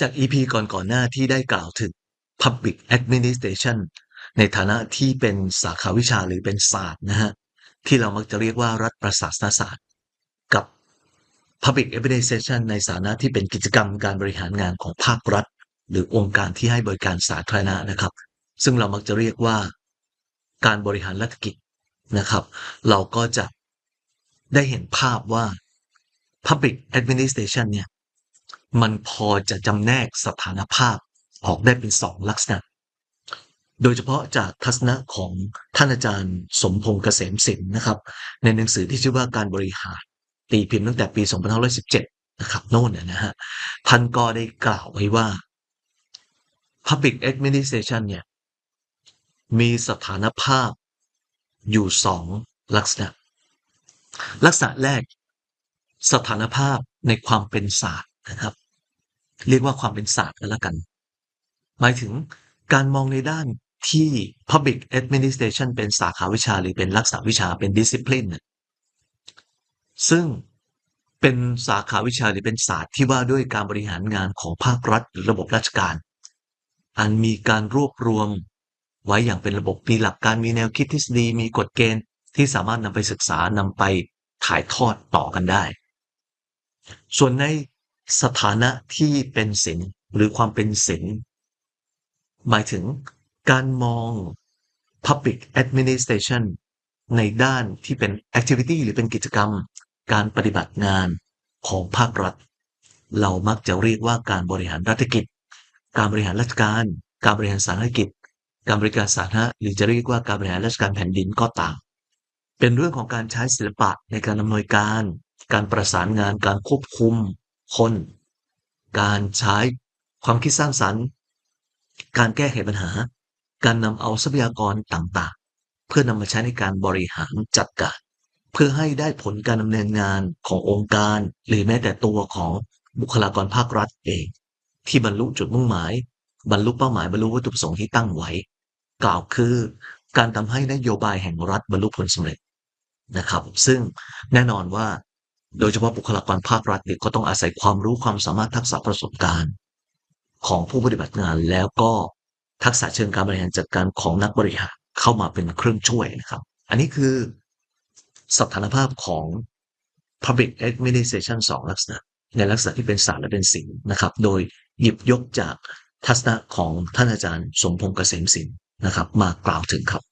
จาก EP ก่อนก่อนหน้าที่ได้กล่าวถึง Public Administration ในฐานะที่เป็นสาขาวิชาหรือเป็นศาสตร์นะฮะ ที่เรามักจะเรียกว่ารัฐประศาสนศาสตร์ กับ Public Administration ในฐานะที่เป็นกิจกรรมการบริหารงานของภาครัฐ หรือองค์การที่ให้บริการสาธารณะนะครับ ซึ่งเรามักจะเรียกว่าการบริหารรัฐกิจนะครับ เราก็จะได้เห็นภาพว่า Public Administration เนี่ย มันพอจะจำแนกสถานภาพออกได้เป็นสองลักษณะ โดยเฉพาะจากทัศนะของท่านอาจารย์สมพงษ์เกษมศิลป์นะครับ ในหนังสือที่ชื่อว่าการบริหาร ตีพิมพ์ตั้งแต่ปี 2517 นะครับโน่นนะฮะท่านก็ได้กล่าวไว้ว่า Public Administration เนี่ยมีสถานภาพอยู่สองลักษณะ ลักษณะแรกสถานภาพในความเป็นศาสตร์นะครับ เรียกว่าความเป็นศาสตร์กันละกัน หมายถึงการมองในด้านที่ Public Administration เป็นสาขาวิชาหรือเป็นลักษณะวิชาเป็น discipline น่ะซึ่งเป็นสาขาวิชาหรือเป็นศาสตร์ที่ว่าด้วยการบริหารงานของภาครัฐหรือระบบราชการ อันมีการรวบรวมไว้อย่างเป็นระบบมีหลักการมีแนวคิดทฤษฎีมีกฎเกณฑ์ที่สามารถนำไปศึกษานำไปถ่ายทอดต่อกันได้ ส่วนใน สถานะที่เป็นศิลหรือความเป็นศิลหมายถึงการมอง Public Administration ในด้านที่เป็น activity หรือเป็นกิจกรรม การปฏิบัติงานของภาครัฐ เรามักจะเรียกว่าการบริหารรัฐกิจ การบริหารราชการ การบริหารสาธารณกิจ การบริการสาธารณะหรือจะเรียกว่าการบริหารราชการแผ่นดินก็ตาม เป็นเรื่องของการใช้ศิลปะในการดำนินการ การประสานงานการควบคุม คน การใช้ความคิดสร้างสรรค์ การแก้ไขปัญหา การนำเอาทรัพยากรต่างๆ เพื่อนำมาใช้ในการบริหารจัดการ เพื่อให้ได้ผลการดำเนินงานขององค์การ หรือแม้แต่ตัวของบุคลากรภาครัฐเอง ที่บรรลุจุดมุ่งหมาย บรรลุเป้าหมายบรรลุวัตถุประสงค์ที่ตั้งไว้ กล่าวคือการทำให้นโยบายแห่งรัฐบรรลุผลสำเร็จนะครับ ซึ่งแน่นอนว่า โดยเฉพาะบุคลากรภาครัฐเนี่ยก็ต้องอาศัยความรู้ความสามารถทักษะประสบการณ์ ของผู้ปฏิบัติงานแล้วก็ทักษะเชิงการบริหารจัดการของนักบริหารเข้ามาเป็นเครื่องช่วยนะครับ อันนี้คือสถานภาพของ Public Administration สองลักษณะ ในลักษณะที่เป็นศาสตร์และเป็นศิลป์นะครับ โดยหยิบยกจากทัศนะของท่านอาจารย์สมพงษ์เกษมศิลป์นะครับ มากล่าวถึงครับ